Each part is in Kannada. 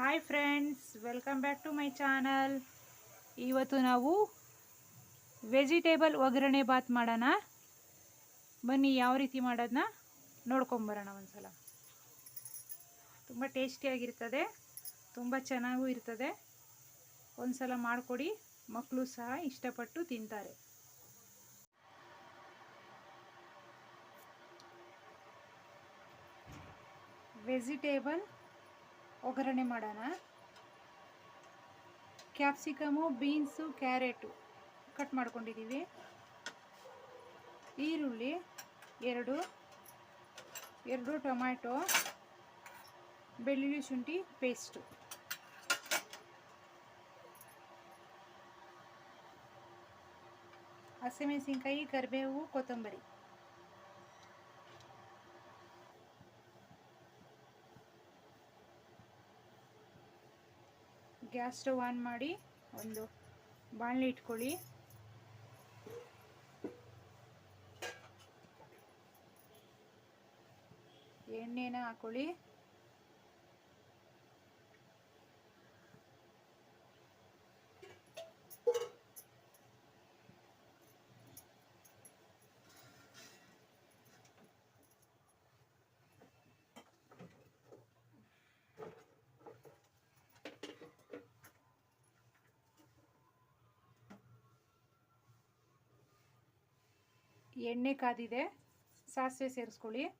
Hi friends welcome back to my channel ಇವತ್ತು ನಾವು ವೆಜಿಟೇಬಲ್ ಒಗ್ಗರಣೆ ಬಾತ್ ಮಾಡೋಣ. ಬನ್ನಿ, ಯಾವ ರೀತಿ ಮಾಡೋದನ್ನ ನೋಡ್ಕೊಂಬರೋಣ ಒಂದ್ಸಲ. ತುಂಬ ಟೇಸ್ಟಿಯಾಗಿರ್ತದೆ ತುಂಬ ಚೆನ್ನಾಗೂ ಇರ್ತದೆ. ಒಂದ್ಸಲ ಮಾಡಿಕೊಡಿ ಮಕ್ಕಳು ಸಹ ಇಷ್ಟಪಟ್ಟು ತಿಂತಾರೆ. ವೆಜಿಟೇಬಲ್ ಒಗ್ಗರಣೆ ಮಾಡೋಣ. ಕ್ಯಾಪ್ಸಿಕಮು, ಬೀನ್ಸು, ಕ್ಯಾರೆಟು ಕಟ್ ಮಾಡ್ಕೊಂಡಿದ್ದೀವಿ. ಈರುಳ್ಳಿ ಎರಡು ಎರಡು ಟೊಮ್ಯಾಟೊ, ಬೆಳ್ಳುಳ್ಳಿ ಶುಂಠಿ ಪೇಸ್ಟು. ಹಸಿಮೆಣಸಿನ್ಕಾಯಿ, ಕರಿಬೇವು, ಕೊತ್ತಂಬರಿ. ಗ್ಯಾಸ್ ಸ್ಟವ್ ಆನ್ ಮಾಡಿ ಒಂದು ಬಾಣಲಿ ಇಟ್ಕೊಳ್ಳಿ. ಎಣ್ಣೆನ ಹಾಕೊಳ್ಳಿ. ಎಣ್ಣೆ ಕಾದಿದೆ ಸಾಸಿವೆ ಸೇರಿಸ್ಕೊಳ್ಳಿ.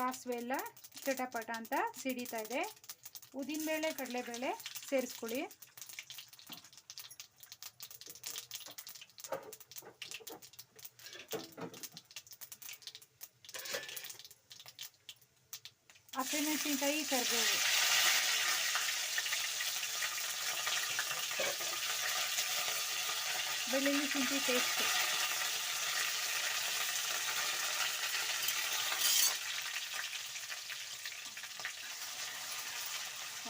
ಸಾಸಿವೆ ಎಲ್ಲ ಚಟಪಟ ಅಂತ ಸಿಡಿತಾ ಇದೆ. ಉದ್ದಿನಬೇಳೆ ಕಡಲೆಬೇಳೆ ಸೇರಿಸ್ಕೊಳ್ಳಿ. ಹಸಿಮೆಣಸಿನ್ಕಾಯಿ ಕರಿಬೇವು. ಬೆಳ್ಳುಳ್ಳಿ ಶುಂಠಿ ಪೇಸ್ಟ್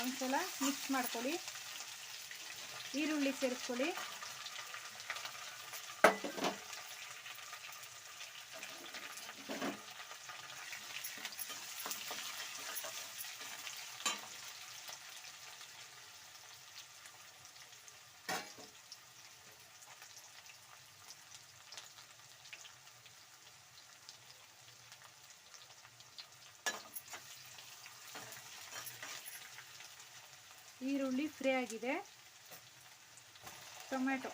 ಒಂದ್ಸಲ ಮಿಕ್ಸ್ ಮಾಡ್ಕೊಳ್ಳಿ. ಈರುಳ್ಳಿ ಸೇರಿಸ್ಕೊಳ್ಳಿ. ಈರುಳ್ಳಿ ಫ್ರೈ ಆಗಿದೆ. ಟೊಮೆಟೊ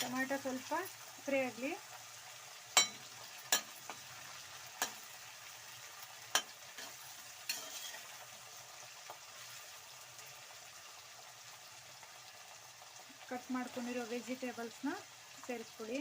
ಟೊಮೆಟೊ ಸ್ವಲ್ಪ ಫ್ರೈ ಆಗಲಿ. ಕಟ್ ಮಾಡ್ಕೊಂಡಿರೋ ವೆಜಿಟೇಬಲ್ಸ್ನ ಸೇರಿಸ್ಕೊಳ್ಳಿ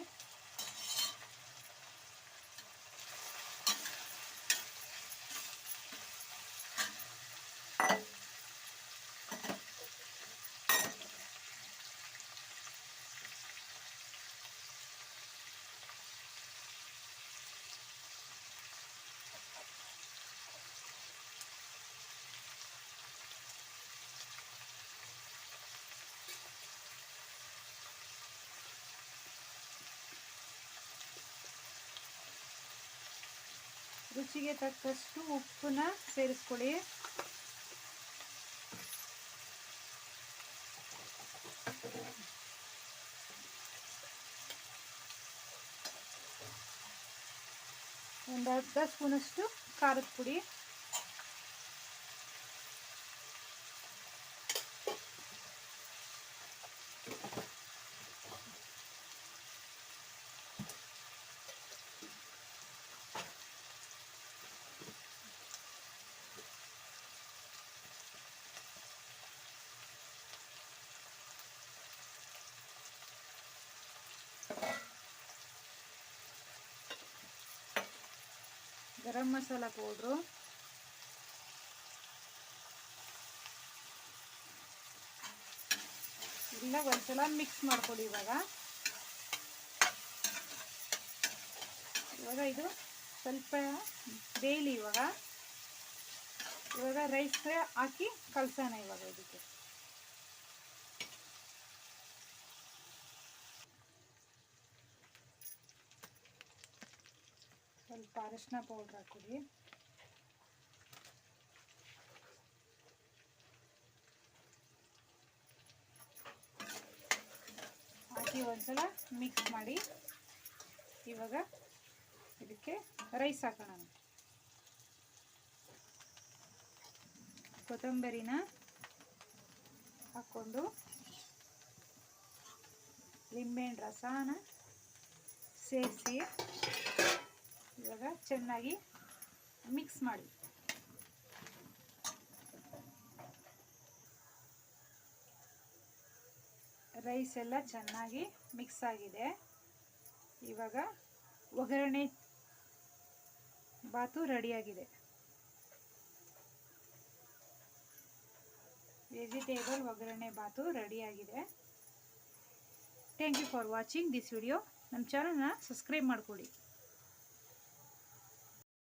ರುಚಿಗೆ ತಕ್ಕಷ್ಟು ಉಪ್ಪನ್ನ ಸೇರಿಸ್ಕೊಳ್ಳಿ. ಒಂದು ಅರ್ಧ ಸ್ಪೂನಷ್ಟು ಖಾರದ ಪುಡಿ. ಗರಂ ಮಸಾಲ ಪೌಡ್ರು. ಇಲ್ಲ, ಒಂದ್ಸಲ ಮಿಕ್ಸ್ ಮಾಡ್ಕೊಳ್ಳಿ ಇವಾಗ. ಇವಾಗ ಇದು ಸ್ವಲ್ಪ ಬೇಯಲಿ ಇವಾಗ. ಇವಾಗ ರೈಸ್ ಹಾಕಿ ಕಲ್ಸೋಣ ಇವಾಗ ಇದಕ್ಕೆ. ಸ್ವಲ್ಪ ಅರಿಶಿನ ಪೌಡ್ರ್ ಹಾಕಿರಿ ಹಾಕಿ ಒಂದ್ಸಲ ಮಿಕ್ಸ್ ಮಾಡಿ. ಇವಾಗ ಇದಕ್ಕೆ ರೈಸ್ ಹಾಕೋಣ. ಕೊತ್ತಂಬರಿನ ಹಾಕ್ಕೊಂಡು ಲಿಂಬೆಹಣ್ಣು ರಸನ ಸೇರಿಸಿ ಇವಾಗ ಚೆನ್ನಾಗಿ ಮಿಕ್ಸ್ ಮಾಡಿ. ರೈಸ್ ಎಲ್ಲ ಚೆನ್ನಾಗಿ ಮಿಕ್ಸ್ ಆಗಿದೆ. ಇವಾಗ ಒಗ್ಗರಣೆ ಬಾತು ರೆಡಿಯಾಗಿದೆ ವೆಜಿಟೇಬಲ್ ಒಗ್ಗರಣೆ ಬಾತು ರೆಡಿಯಾಗಿದೆ thank you for watching this video ನಮ್ಮ ಚಾನಲ್ನ ಸಬ್ಸ್ಕ್ರೈಬ್ ಮಾಡ್ಕೊಳ್ಳಿ